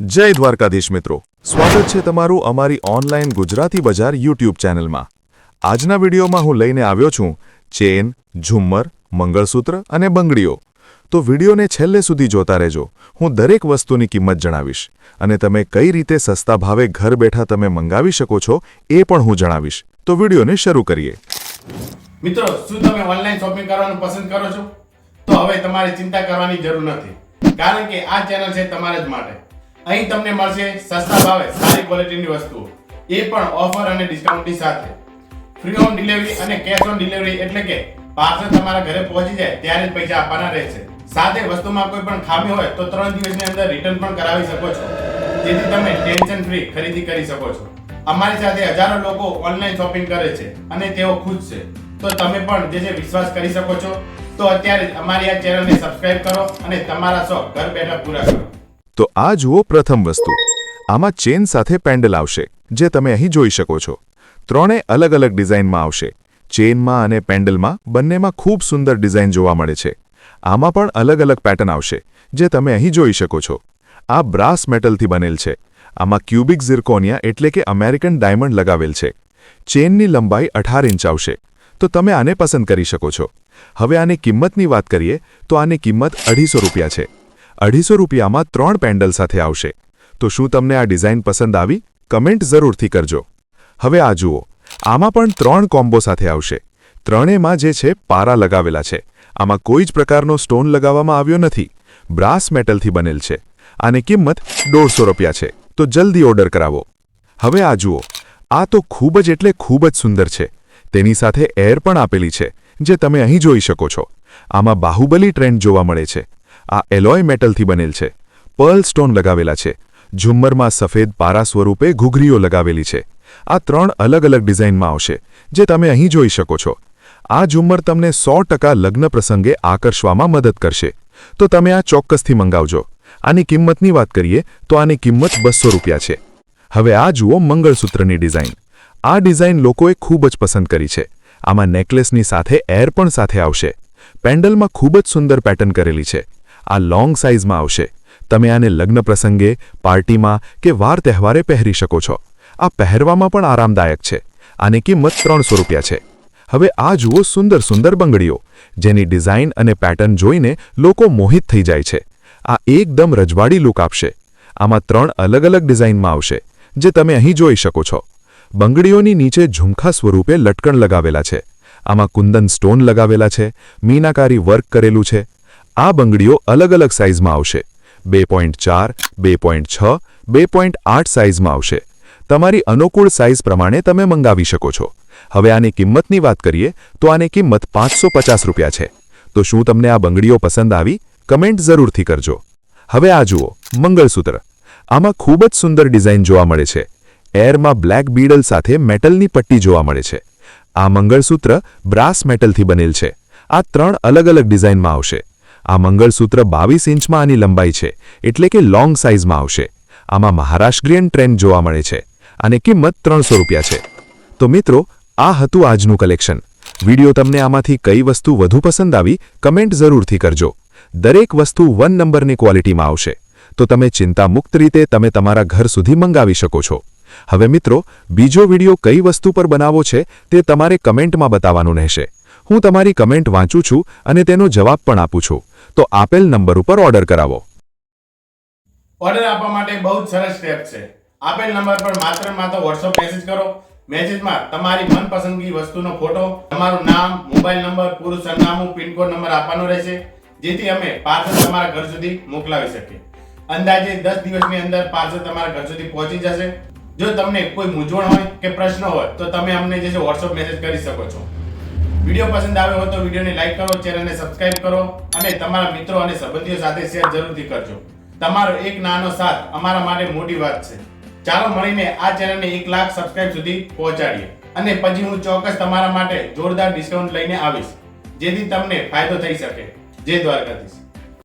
જય દ્વારકાધીશ મિત્રો. સ્વાગત છે તમારું અમારી ઓનલાઈન ગુજરાતી બજાર યુટ્યુબ ચેનલમાં આજના વિડીયોમાં હું લઈને આવ્યો છું ચેન, ઝુમ્મર, મંગળસૂત્ર અને બંગડીઓ. તો વિડીયોને છેલ્લે સુધી જોતા રહેજો. હું દરેક વસ્તુની કિંમત જણાવીશ અને તમે કઈ રીતે સસ્તા ભાવે ઘર બેઠા તમે મંગાવી શકો છો એ પણ હું જણાવીશ. તો વિડીયોને શરૂ કરીએ. મિત્રો, શું તમે ઓનલાઈન શોપિંગ કરવાનું પસંદ કરો છો? તો હવે તમારે ચિંતા કરવાની જરૂર નથી. કારણ કે આ ચેનલ છે તમારા જ માટે. અહીં તમને મળશે સસ્તા ભાવે સારી ક્વોલિટીની વસ્તુઓ. એ પણ ઓફર અને ડિસ્કાઉન્ટની સાથે. ફ્રી ઓન ડિલિવરી અને કેશ ઓન ડિલિવરી એટલે કે પાર્સલ તમારા ઘરે પહોંચી જાય ત્યારે જ પૈસા આપવાના રહેશે. સાથે વસ્તુમાં કોઈ પણ ખામી હોય તો ત્રણ દિવસની અંદર રિટર્ન પણ કરાવી શકો છો. જેથી તમે ટેન્શન ફ્રી ખરીદી કરી શકો છો. અમારી સાથે હજારો લોકો ઓનલાઈન શોપિંગ કરે છે અને તેઓ ખુશ છે. તો તમે પણ જે છે વિશ્વાસ કરી શકો છો, તો અત્યારે અમારી આ ચેનલને સબસ્ક્રાઇબ કરો અને તમારા શોખ ઘર બેઠા પૂરા કરો. તો આ જુઓ પ્રથમ વસ્તુ. આમાં ચેન સાથે પેન્ડલ આવશે, જે તમે અહીં જોઈ શકો છો. ત્રણે અલગ અલગ ડિઝાઇનમાં આવશે. ચેનમાં અને પેન્ડલમાં બંનેમાં ખૂબ સુંદર ડિઝાઇન જોવા મળે છે. આમાં પણ અલગ અલગ પેટર્ન આવશે, જે તમે અહીં જોઈ શકો છો. આ બ્રાસ મેટલથી બનેલ છે. આમાં ક્યુબિક ઝિર્કોનિયા એટલે કે અમેરિકન ડાયમંડ લગાવેલ છે. ચેનની લંબાઈ અઢાર ઇંચ આવશે. તો તમે આને પસંદ કરી શકો છો. હવે આની કિંમતની વાત કરીએ, તો આની કિંમત અઢીસો રૂપિયા છે. અઢીસો રૂપિયામાં ત્રણ પેન્ડલ સાથે આવશે. તો શું તમને આ ડિઝાઇન પસંદ આવી? કમેન્ટ જરૂરથી કરજો. હવે આ જુઓ. આમાં પણ ત્રણ કોમ્બો સાથે આવશે. ત્રણેયમાં જે છે, પારા લગાવેલા છે. આમાં કોઈ જ પ્રકારનો સ્ટોન લગાવવામાં આવ્યો નથી. બ્રાસ મેટલથી બનેલ છે. આની કિંમત દોઢસો રૂપિયા છે. તો જલ્દી ઓર્ડર કરાવો. હવે આ જુઓ. આ તો ખૂબ જ એટલે ખૂબ જ સુંદર છે. તેની સાથે એર પણ આપેલી છે, જે તમે અહીં જોઈ શકો છો. આમાં બાહુબલી ટ્રેન્ડ જોવા મળે છે. આ એલોય મેટલથી બનેલ છે. પર્લ સ્ટોન લગાવેલા છે. ઝુમ્મરમાં સફેદ પારા સ્વરૂપે ઘૂઘરીઓ લગાવેલી છે. આ ત્રણ અલગ અલગ ડિઝાઇનમાં આવશે, જે તમે અહીં જોઈ શકો છો. આ ઝુમ્મર તમને સો ટકા લગ્ન પ્રસંગે આકર્ષવામાં મદદ કરશે. તો તમે આ ચોક્કસથી મંગાવજો. આની કિંમતની વાત કરીએ, તો આની કિંમત બસો રૂપિયા છે. હવે આ જુઓ મંગળસૂત્રની ડિઝાઇન. આ ડિઝાઇન લોકોએ ખૂબ જ પસંદ કરી છે. આમાં નેકલેસની સાથે એર પણ સાથે આવશે. પેન્ડલમાં ખૂબ જ સુંદર પેટર્ન કરેલી છે. આ લોંગ સાઇઝમાં આવશે. તમે આને લગ્ન પ્રસંગે, પાર્ટીમાં કે વાર તહેવારે પહેરી શકો છો. આ પહેરવામાં પણ આરામદાયક છે. આની કિંમત ત્રણસો રૂપિયા છે. હવે આ જુઓ સુંદર સુંદર બંગડીઓ, જેની ડિઝાઇન અને પેટર્ન જોઈને લોકો મોહિત થઈ જાય છે. આ એકદમ રજવાડી લુક આપશે. આમાં ત્રણ અલગ અલગ ડિઝાઇનમાં આવશે, જે તમે અહીં જોઈ શકો છો. બંગડીઓની નીચે ઝુમખા સ્વરૂપે લટકણ લગાવેલા છે. આમાં કુંદન સ્ટોન લગાવેલા છે. મીનાકારી વર્ક કરેલું છે. આ બંગડીઓ અલગ અલગ સાઇઝમાં આવશે. બે પોઈન્ટ ચાર, બે પોઈન્ટ છ, બે પોઈન્ટ આઠ સાઇઝમાં આવશે. તમારી અનુકૂળ સાઇઝ પ્રમાણે તમે મંગાવી શકો છો. હવે આની કિંમતની વાત કરીએ, તો આની કિંમત પાંચસો પચાસ રૂપિયા છે. તો શું તમને આ બંગડીઓ પસંદ આવી? કમેન્ટ જરૂરથી કરજો. હવે આ જુઓ, મંગળસૂત્ર. આમાં ખૂબ જ સુંદર ડિઝાઇન જોવા મળે છે. એરમાં બ્લેક બીડલ સાથે મેટલની પટ્ટી જોવા મળે છે. આ મંગળસૂત્ર બ્રાસ મેટલથી બનેલ છે. આ ત્રણ અલગ અલગ ડિઝાઇનમાં આવશે. આ મંગળસૂત્ર બાવીસ ઇંચમાં આની લંબાઈ છે, એટલે કે લોંગ સાઇઝમાં આવશે. આમાં મહારાષ્ટ્રીયન ટ્રેન્ડ જોવા મળે છે અને કિંમત ત્રણસો રૂપિયા છે. તો મિત્રો, આ હતું આજનું કલેક્શન વિડિયો તમને આમાંથી કઈ વસ્તુ વધુ પસંદ આવી કમેન્ટ જરૂરથી કરજો. દરેક વસ્તુ વન નંબરની ક્વોલિટીમાં આવશે. તો તમે ચિંતામુક્ત રીતે તમે તમારા ઘર સુધી મંગાવી શકો છો. હવે મિત્રો, બીજો વિડિયો કઈ વસ્તુ પર બનાવો છે, તે તમારે કમેન્ટમાં બતાવવાનું રહેશે. હું તમારી કમેન્ટ વાંચું છું અને તેનો જવાબ પણ આપું છું. તો આપેલ નંબર ઉપર ઓર્ડર કરાવો. ઓર્ડર આપવા માટે બહુ સરસ સ્ટેપ છે. આપેલ નંબર પર માત્ર માત્ર વોટ્સઅપ મેસેજ કરો. મેસેજમાં તમારી મનપસંદગી વસ્તુનો ફોટો તમારું નામ મોબાઈલ નંબર પૂરું સરનામું, પિનકોડ નંબર આપવાનો રહેશે, જેથી અમે પાર્સલ તમારા ઘર સુધી મોકલાવી શકીએ. અંદાજે દસ દિવસની અંદર પાર્સલ તમારા ઘર સુધી પહોંચી જશે. જો તમને કોઈ મૂંઝવણ હોય કે પ્રશ્ન હોય, તો તમે અમને જે છે વોટ્સઅપ મેસેજ કરી શકો છો. વીડિયો પસંદ આવ્યો હોય તો વિડીયોને લાઈક કરો, ચેનલને સબસ્ક્રાઇબ કરો અને તમારા મિત્રો અને સંબંધીઓ સાથે શેર જરૂરથી કરજો. તમારો એક નાનો સાથ અમારા માટે મોટી વાત છે. ચાલો મળીને આ ચેનલને એક લાખ સબસ્ક્રાઇબ સુધી પહોંચાડીએ. અને પછી હું ચોક્કસ તમારા માટે જોરદાર ડિસ્કાઉન્ટ લઈને આવીશ. જેથી તમને ફાયદો થઈ શકે. જય દ્વારકાધીશ.